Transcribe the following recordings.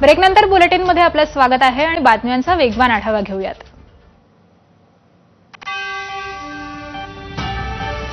ब्रेकनंतर बुलेटिनमध्ये आपलं स्वागत आहे आणि बातम्यांचा वेगवान आढावा घेऊयात.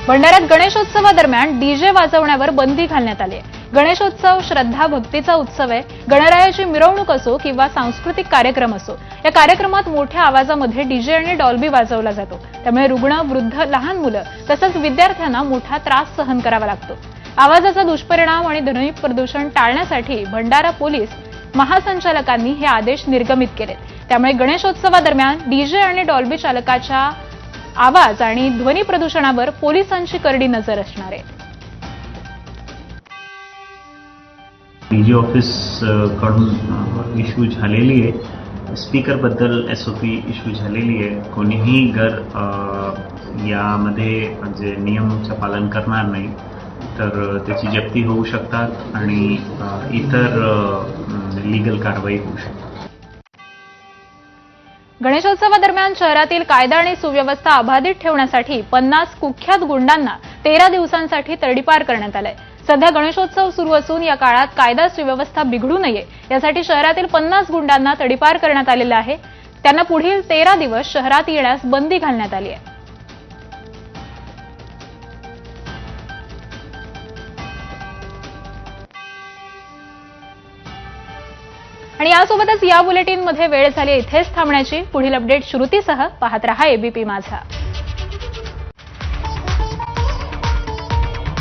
भंडाऱ्यात गणेशोत्सवादरम्यान डीजे वाजवण्यावर बंदी घालण्यात आली आहे. गणेशोत्सव श्रद्धा भक्तीचा उत्सव आहे. गणरायाची मिरवणूक असो किंवा सांस्कृतिक कार्यक्रम असो या कार्यक्रमात मोठ्या आवाजामध्ये डीजे आणि डॉल्बी वाजवला जातो. त्यामुळे रुग्ण वृद्ध लहान मुलं तसंच विद्यार्थ्यांना मोठा त्रास सहन करावा लागतो. आवाजाचा दुष्परिणाम आणि ध्वनी प्रदूषण टाळण्यासाठी भंडारा पोलीस महासंचालकांनी हे आदेश निर्गमित केलेत. त्यामुळे गणेशोत्सवादरम्यान डीजे आणि डॉल्बी चालकाच्या आवाज आणि ध्वनी प्रदूषणावर पोलिसांची करडी नजर असणार आहे. डीजे ऑफिसकडून इश्यू झालेली आहे. स्पीकरबद्दल एस ओ पी इश्यू झालेली आहे. कोणीही घर यामध्ये जे नियमचं पालन करणार नाही तर त्याची जप्ती होऊ शकतात आणि इतर म्हणजे इतर लिगल कारवाई होऊ शकते. गणेशोत्सवादरम्यान शहरातील कायदा आणि सुव्यवस्था अबाधित ठेवण्यासाठी पन्नास कुख्यात गुंडांना तेरा दिवसांसाठी तडीपार करण्यात आलंय. सध्या गणेशोत्सव सुरू असून या काळात कायदा सुव्यवस्था बिघडू नये यासाठी शहरातील पन्नास गुंडांना तडीपार करण्यात आलेला आहे. त्यांना पुढील तेरा दिवस शहरात येण्यास बंदी घालण्यात आली आहे. आणि यासोबतच या बुलेटिनमध्ये वेळ झाली इथेच थांबण्याची. पुढील अपडेट श्रुतीसह पाहत रहा एबीपी माझा.